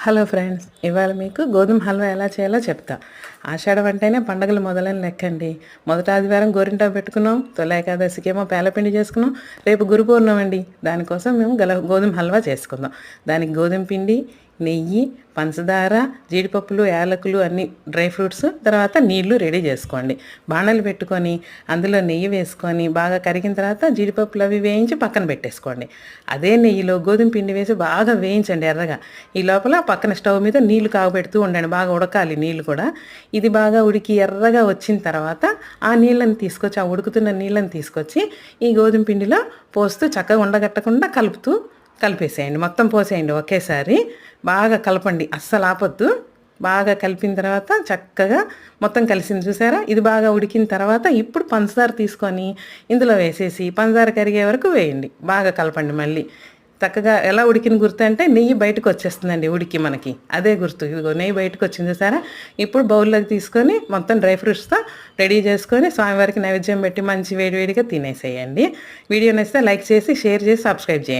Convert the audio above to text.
Hello friends ఇవాళ మీకు గోధుమ హల్వా ఎలా చేయాలో చెప్తా. ఆషాఢం అంటేనే పండగలు మొదలని లెక్కండి. మొదట ఆదివారం గోరింటా పెట్టుకున్నాం తొలి ఏకాదశికేమో పేలపిండి చేసుకున్నాం రేపు గురు అండి దానికోసం మేము గల గోధుమ హల్వా చేసుకుందాం. దానికి గోధుమ పిండి నెయ్యి పంచదార జీడిపప్పులు యాలకులు అన్ని డ్రై ఫ్రూట్స్ తర్వాత నీళ్ళు రెడీ చేసుకోండి. బాణలు పెట్టుకొని అందులో నెయ్యి వేసుకొని బాగా కరిగిన తర్వాత జీడిపప్పులు అవి వేయించి పక్కన పెట్టేసుకోండి. అదే నెయ్యిలో గోధుమ పిండి వేసి బాగా వేయించండి ఎర్రగా. ఈ లోపల పక్కన స్టవ్ మీద నీళ్ళు కాగబెడుతూ ఉండండి బాగా ఉడకాలి నీళ్ళు కూడా. ఇది బాగా ఉడికి ఎర్రగా వచ్చిన తర్వాత ఆ నీళ్ళని తీసుకొచ్చి ఆ ఉడుకుతున్న నీళ్ళని తీసుకొచ్చి ఈ గోధుమ పిండిలో పోస్తూ చక్కగా ఉండగట్టకుండా కలుపుతూ కలిపేసేయండి. మొత్తం పోసేయండి ఒకేసారి. బాగా కలపండి. అస్సలు ఆపొద్దు. బాగా కలిపిన తర్వాత చక్కగా మొత్తం కలిసింది చూసారా? ఇది బాగా ఉడికిన తర్వాత ఇప్పుడు పంచదార తీసుకొని ఇందులో వేసేసి పంచదార కరిగే వరకు వేయండి. బాగా కలపండి మళ్ళీ. చక్కగా ఎలా ఉడికిన గుర్తు అంటే నెయ్యి బయటకు వచ్చేస్తుందండి ఉడికి మనకి. అదే గుర్తు. ఇదిగో నెయ్యి బయటకు వచ్చింది చూసారా? ఇప్పుడు బౌల్లోకి తీసుకొని మొత్తం డ్రై ఫ్రూట్స్తో రెడీ చేసుకొని స్వామివారికి నైవేద్యం పెట్టి మంచి వేడివేడిగా తినేసేయండి. వీడియో నచ్చితే లైక్ చేసి షేర్ చేసి సబ్స్క్రైబ్ చేయండి.